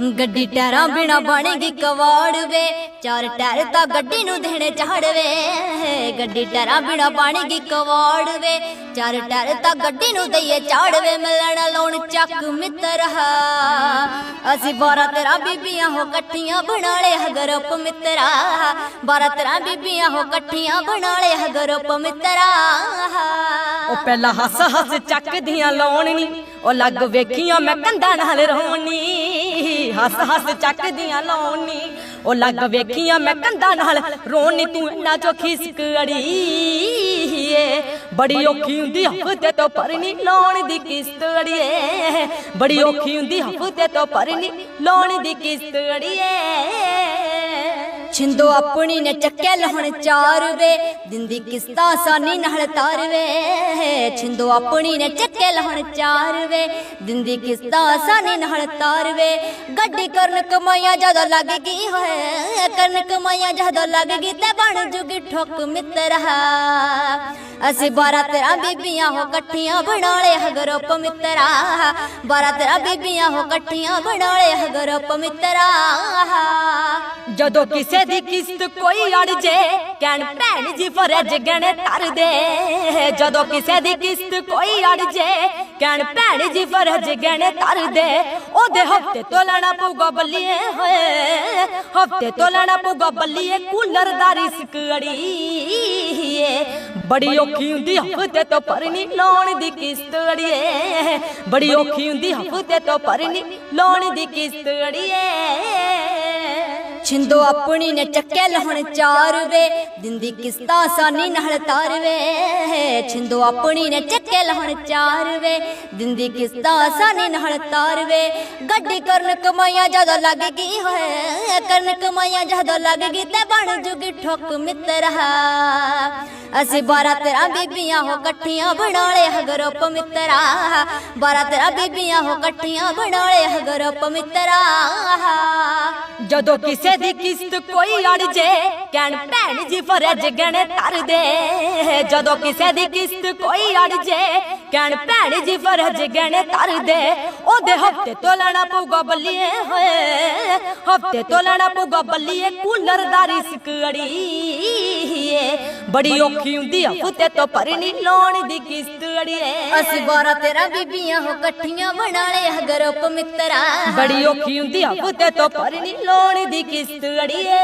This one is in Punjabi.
ਗੱਡੀ ਟੈਰਾਂ ਬਿਨਾ ਬਣੇਗੀ ਕਵਾੜ ਵੇ। ਚਾਰ ਟੈਰ ਤਾਂ ਗੱਡੀ ਨੂੰ ਦੇਣੇ ਝਾੜਵੇ ਗੱਡੀ ਟਾਇਰਾਂ ਬਿਨਾ ਬਣੇਗੀ ਕਵਾੜ ਵੇ। ਚਾਰ ਟਾਇਰ ਤਾਂ ਗੱਡੀ ਨੂੰ ਦਈਏ ਝਾੜਵੇ ਮਿਲਣ ਲਾਉਣ ਚੱਕ ਮਿੱਤਰ ਅਸੀਂ ਬਾਰਾਂ ਤੇਰਾ ਬੀਬੀਆਂ ਹੋ ਇਕੱਠੀਆਂ ਬਣਾ ਲਿਆ ਗਰੁੱਪ ਮਿੱਤਰਾ। ਬਾਰਾਂ ਤੇਰਾ ਬੀਬੀਆਂ ਹੋ ਇਕੱਠੀਆਂ ਬਣਾ ਲਿਆ ਗਰੁੱਪ ਮਿੱਤਰਾ। ਉਹ ਪਹਿਲਾਂ ਹੱਸ ਹੱਸ ਚੱਕਦੀਆਂ ਲਾਉਣੀ ਉਹ ਲੱਗ ਵੇਖੀਆਂ ਮੈਂ ਕੰਧਾਂ ਨਾਲ ਰੋਣੀ। ਹੱਸ ਹੱਸ ਚੱਕਦੀਆਂ ਲਾਉਣੀ, ਉਹ ਲੱਗ ਵੇਖੀਆਂ ਮੈਂ ਕੰਧਾਂ ਨਾਲ ਰੋਣੀ। ਤੂੰ ਇੰਨਾ ਚੋ ਖਿਸਕ ਅੜੀਏ ਬੜੀ ਔਖੀ ਹੁੰਦੀ ਹਫ਼ਤੇ ਤੋਂ ਪਰਨੀ ਲਾਉਣ ਦੀ ਕਿਸ਼ਤ ਅੜੀਏ ਬੜੀ ਔਖੀ ਹੁੰਦੀ ਹਫ਼ਤੇ ਤੋਂ ਪਰਨੀ ਲਾਉਣ ਦੀ ਕਿਸ਼ਤ ਅੜੀਏ ਛਿੰਦੋ ਆਪਣੀ ਨੇ ਚੱਕਿਆ ਲਹਣ ਚਾਰ ਵੇ ਦਿੰਦੀ ਕਿਸਤਾ ਆਸਾਨੀ ਨਾਲ ਤਾਰ ਵੇ ਛਿੰਦੋ ਆਪਣੀ ਨੇ ਚੱਕਿਆ ਲਹਣ ਚਾਰ ਵੇ ਦਿੰਦੀ ਕਿਸਤਾ ਆਸਾਨੀ ਨਾਲ ਤਾਰ ਵੇ ਗੱਡੀ ਕਰਨ ਕਮਾਈਆਂ ਜਦੋਂ ਲੱਗ ਗਈ ਹੋਏ ਕਰਨ ਕਮਾਈਆਂ ਜਦੋਂ ਲੱਗ ਗਈ ਤੇ ਬਣ ਜੂਗੀ ਠੋਕ ਮਿੱਤਰਾ ਅਸੀਂ ਬਾਰਾਂ ਤੇਰਾ ਬੀਬੀਆਂ ਹੋ ਇਕੱਠੀਆਂ ਬਣਾ ਲੈ ਗਰੁੱਪ ਮਿੱਤਰਾ ਬਾਰਾਂ ਤੇਰਾ ਬੀਬੀਆਂ ਹੋ ਇਕੱਠੀਆਂ ਬਣਾ ਲੈ ਗਰੁੱਪ ਮਿੱਤਰਾ ਜਦੋਂ ਕਿਸੇ ਦੀ ਕਿਸ਼ਤ ਕੋਈ ਅੜ ਜੇ, ਕਹਿਣ ਭੈਣ ਜੀ ਫਰਜ ਗਣੇ ਧਰ ਦੇ। ਜਦੋਂ ਕਿਸੇ ਦੀ ਕਿਸ਼ਤ ਕੋਈ ਅੜ ਜੇ, ਕਹਿਣ ਭੈਣ ਜੀ ਫਰਜ ਗਣੇ ਧਰ ਦੇ। ਉਹਦੇ ਹਫ਼ਤੇ ਤੋਂ ਲੈਣਾ ਪਊਗਾ ਬੱਲੀਏ ਹੋਏ। ਹਫ਼ਤੇ ਤੋਂ ਲੈਣਾ ਪਊਗਾ ਬੱਲੀਏ ਕੂਲਰ ਦਾ ਰਿਸਕ ਅੜੀਏ ਬੜੀ ਔਖੀ ਹੁੰਦੀ, ਹਫ਼ਤੇ ਤੋਂ ਪਰਨੀ ਲਾਉਣ ਦੀ ਕਿਸ਼ਤ ਅੜੀਏ। ਬੜੀ ਔਖੀ ਹੁੰਦੀ, ਹਫ਼ਤੇ ਤੋਂ ਪਰਨੀ ਲਾਉਣ ਦੀ ਕਿਸ਼ਤ ਅੜੀਏ। ਛਿੰਦੋ ਆਪਣੀ ਨੇ ਚੱਕਿਆ ਲਹਣ ਚਾਰ ਵੇ। ਦਿੰਦੀ ਕਿਸਤਾ ਆਸਾਨੀ ਨਾਲ ਤਾਰ ਵੇ। ਛਿੰਦੋ ਆਪਣੀ ਨੇ ਚੱਕਿਆ ਲਹਣ ਚਾਰ ਵੇ। ਦਿੰਦੀ ਕਿਸਤਾ ਆਸਾਨੀ ਨਾਲ ਤਾਰ ਵੇ। ਗੱਡੀ ਕਰਨ ਕਮਾਈਆਂ ਜਦੋਂ ਲੱਗ ਗਈ ਹੋਏ। ਕਰਨ ਕਮਾਈਆਂ ਜਦੋਂ ਲੱਗ ਗਈ ਤੇ ਬਣ ਜੁਗੀ ਠੋਕ ਮਿੱਤਰਾ। ਅਸੀਂ ਬਾਰਾਂ ਤੇਰਾ ਬੀਬੀਆਂ ਹੋ ਇਕੱਠੀਆਂ ਬਣਾ ਲੈ ਗਰੁੱਪ ਮਿੱਤਰਾ। ਬਾਰਾਂ ਤੇਰਾ ਬੀਬੀਆਂ ਹੋ ਇਕੱਠੀਆਂ ਬਣਾ ਲੈ ਗਰੁੱਪ ਮਿੱਤਰਾ। ਜਦੋਂ ਕਿਸੇ ਦੀ ਕਿਸ਼ਤ ਕੋਈ ਅੜ ਜੇ, ਕਹਿਣ ਭੈਣ ਜੀ ਫਰਜ ਗਣੇ ਧਰ ਦੇ। ਜਦੋਂ ਕਿਸੇ ਦੀ ਕਿਸ਼ਤ ਕੋਈ ਅੜ ਜੇ, ਕਹਿਣ ਭੈਣ ਜੀ ਫਰਜ ਗਣੇ ਧਰ ਦੇ। ਉਹਦੇ ਹਫ਼ਤੇ ਤੋਂ ਲੈਣਾ ਪਊਗਾ ਬੱਲੀਏ, ਹੋਏ। ਹਫ਼ਤੇ ਤੋਂ ਲੈਣਾ ਪਊਗਾ ਬੱਲੀਏ, ਕੂਲਰ ਦਾ ਰਿਸਕ ਅੜੀਏ। ਬੜੀ ਔਖੀ ਹੁੰਦੀ ਹਫ਼ਤੇ ਤੋਂ ਪਰਨੀ ਲਾਉਣ ਦੀ ਕਿਸ਼ਤ। ਅੜੀਏ ਅਸੀਂ ਬਾਰਾਂ ਤੇਰਾ ਬੀਬੀਆਂ ਹੋ ਇਕੱਠੀਆਂ ਬਣਾ ਲਿਆ ਗਰੁੱਪ ਮਿੱਤਰਾ ਬੜੀ ਔਖੀ ਹੁੰਦੀ ਹਫ਼ਤੇ ਤੋਂ ਪਰਨੀ ਲਾਉਣ ਦੀ ਕਿਸ਼ਤ ਅੜੀਏ।